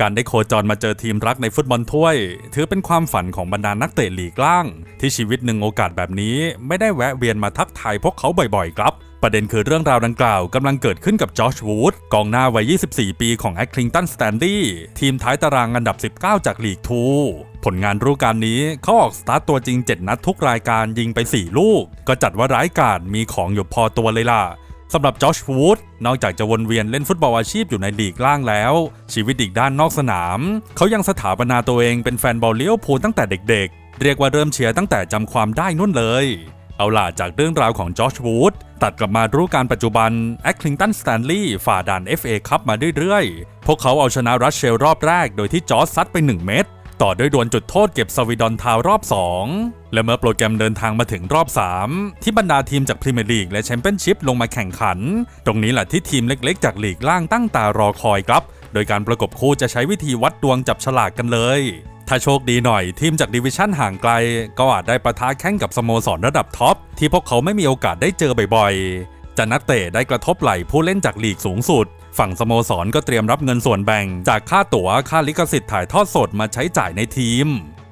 การได้โคจรมาเจอทีมรักในฟุตบอลถ้วย ถือเป็นความฝันของบรรดานักเตะหลีกล่าง ที่ชีวิตหนึ่งโอกาสแบบนี้ ไม่ได้แวะเวียนมาทักทายพวกเขาบ่อยๆ ครับประเด็นคือเรื่องราวดังกล่าวกำลังเกิดขึ้นกับจอชวูดกองหน้าวัย 24 ปีของแอคลิงตันสแตนดี้ทีมท้ายตารางอันดับ 19 จากลีกทูผลงานฤดูกาลนี้เขาออกสตาร์ตตัวจริง 7 นัดทุกรายการยิงไป 4 ลูก ก็จัดว่าร้ายกาจมีของอยู่พอตัวเลยล่ะ สำหรับจอชวูดนอกจากจะวนเวียนเล่นฟุตบอลอาชีพอยู่ในลีกล่างแล้ว ชีวิตอีกด้านนอกสนาม เขายังสถาปนาตัวเองเป็นแฟนบอลเลี้ยวพูลตั้งแต่เด็กๆ เรียกว่าเริ่มเชียร์ตั้งแต่จำความได้นุ่นเลย เอาล่ะจากเรื่องราวของจอชวูดตัดกลับมารู้การปัจจุบันแอคลิงตันสแตนลีย์ฝ่าด่าน FA คัพมาเรื่อยๆ พวกเขาเอาชนะรัสเชลรอบแรกโดยที่จอร์ซัดไป 1 เม็ด ต่อด้วยดวลจุดโทษเก็บสวีดอนทาวรอบ 2 และเมื่อโปรแกรมเดินทางมาถึงรอบ 3 ที่บรรดาทีมจากพรีเมียร์ลีกและแชมเปี้ยนชิพลงมาแข่งขัน ตรงนี้แหละที่ทีมเล็กๆ จากลีกล่างตั้งตารอคอยครับ โดยการประกบคู่จะใช้วิธีวัดดวงจับฉลากกันเลยถ้าโชคดีหน่อยทีมจากดิวิชั่นห่างไกล ก็อาจได้ประทะแข่งกับสโมสรระดับท็อป ที่พวกเขาไม่มีโอกาสได้เจอบ่อยๆ จะนักเตะได้กระทบไหลผู้เล่นจากลีกสูงสุด ฝั่งสโมสรก็เตรียมรับเงินส่วนแบ่ง จากค่าตั๋วค่าลิขสิทธิ์ถ่ายทอดสดมาใช้จ่ายในทีม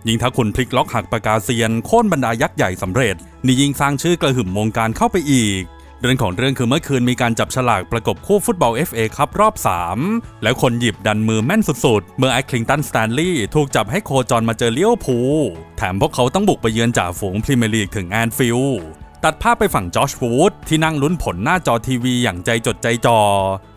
ยิ่งถ้าคุณพลิกล็อกหักปากกาเซียนโค่นบรรดายักษ์ใหญ่สำเร็จ นี่ยิ่งสร้างชื่อกระหึ่มวงการเข้าไปอีกเรื่องของเรื่องคือเมื่อคืนมีการจับฉลากประกบคู่ฟุตบอล FA ครับรอบ 3 แล้วคนหยิบดันมือแม่นสุดๆ เมื่อแอคลิงตันสแตนลีย์ถูกจับให้โคจรมาเจอเลี้ยวพูแถมพวกเขาต้องบุกไปเยือนจ่าฝูงพรีเมียร์ลีกถึงแอนฟิลด์ ตัดภาพไปฝั่งจอชวูดที่นั่งลุ้นผลหน้าจอทีวีอย่างใจจดใจจ่อ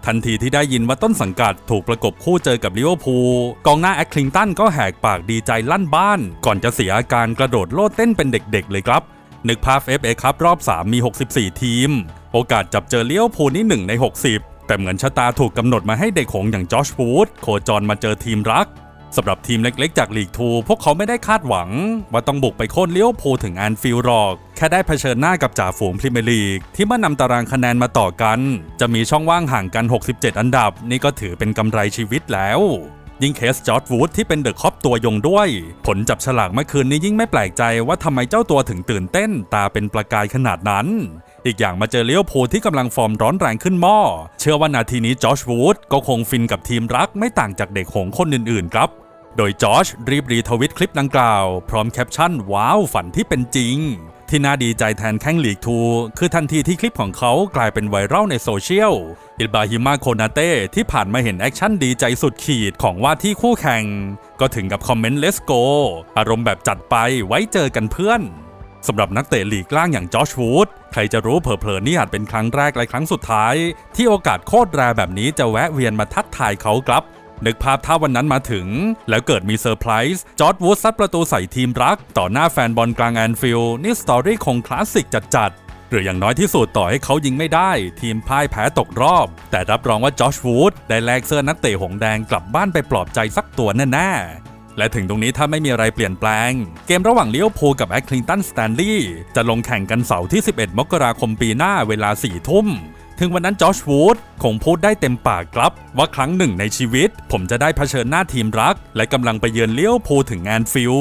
ทันทีที่ได้ยินว่าต้นสังกัดถูกประกบคู่เจอกับลิเวอร์พูลกองหน้าแอคลิงตันก็แหกปากดีใจลั่นบ้าน ก่อนจะเสียอาการกระโดดโลดเต้นเป็นเด็กๆเลยครับ นึกภาพ FA ครับรอบ 3 มี 64 ทีม โอกาสจับเจอเลี้ยวพูนี่ 1 ใน 60 แต่เหมือนชะตาถูกกำหนดมาให้เด็กหงอย่างจอชวูดโคจรมาเจอทีมรักสำหรับทีมเล็กๆ จากลีกทูพวกเขาไม่ได้คาดหวัง ว่าต้องบุกไปโค่นเลี้ยวพูถึงแอนฟิลด์หรอก แค่ได้เผชิญหน้ากับจ่าฝูงพรีเมียร์ลีก ที่เมื่อนำตารางคะแนนมาต่อกัน จะมีช่องว่างห่างกัน 67 อันดับ นี่ก็ถือเป็นกำไรชีวิตแล้วยิ่งเคสจอร์ดวูดที่เป็นเดอะคอปตัวยงด้วย ผลจับฉลากเมื่อคืนนี้ยิ่งไม่แปลกใจว่าทำไมเจ้าตัวถึงตื่นเต้น ตาเป็นประกายขนาดนั้น อีกอย่างมาเจอเลี้ยวพูที่กำลังฟอร์มร้อนแรงขึ้นหม้อ เชื่อว่านาทีนี้จอชวูดก็คงฟินกับทีมรักไม่ต่างจากเด็กหงส์คนอื่นๆครับ โดยจอชรีบรีทวิตคลิปดังกล่าว พร้อมแคปชั่นว้าวฝันที่เป็นจริง ที่น่าดีใจแทนแข้งลีกทูคือทันทีที่คลิปของเขากลายเป็นไวรัลในโซเชียล อิลบาฮิมาโคนาเต้ที่ผ่านมาเห็นแอคชั่นดีใจสุดขีดของว่าที่คู่แข่ง ก็ถึงกับคอมเมนต์ let's go อารมณ์แบบจัดไปไว้เจอกันเพื่อนสำหรับนักเตะลีกล่างอย่างจอชวูดใครจะรู้เผลอๆนี่อาจเป็นครั้งแรกและครั้งสุดท้าย ที่โอกาสโคตรแรแบบนี้จะแวะเวียนมาทักทายเขาครับ นึกภาพถ้าวันนั้นมาถึง แล้วเกิดมีเซอร์ไพรส์จอร์ดวูดซัดประตูใส่ทีมรัก ต่อหน้าแฟนบอลกลางแอนฟิลด์นี่สตอรี่คงคลาสสิกจัดๆหรืออย่างน้อยที่สุดต่อให้เขายิงไม่ได้ ทีมพ่ายแพ้ตกรอบ แต่รับรองว่าจอชวูดได้แลกเสื้อนักเตะหงแดงกลับบ้านไปปลอบใจสักตัวแน่ๆ และถึงตรงนี้ถ้าไม่มีอะไรเปลี่ยนแปลง เกมระหว่างเลี้ยวพูลกับแอคลิงตันสแตนลีย์จะลงแข่งกันเสาร์ที่ 11 มกราคมปีหน้าเวลา 4 ทุ่ม ถึงวันนั้นจอชวูดคงพูดได้เต็มปากครับ ว่าครั้งหนึ่งในชีวิต ผมจะได้เผชิญหน้าทีมรัก และกำลังไปเยือนเลี้ยวพูถึงแอนฟิล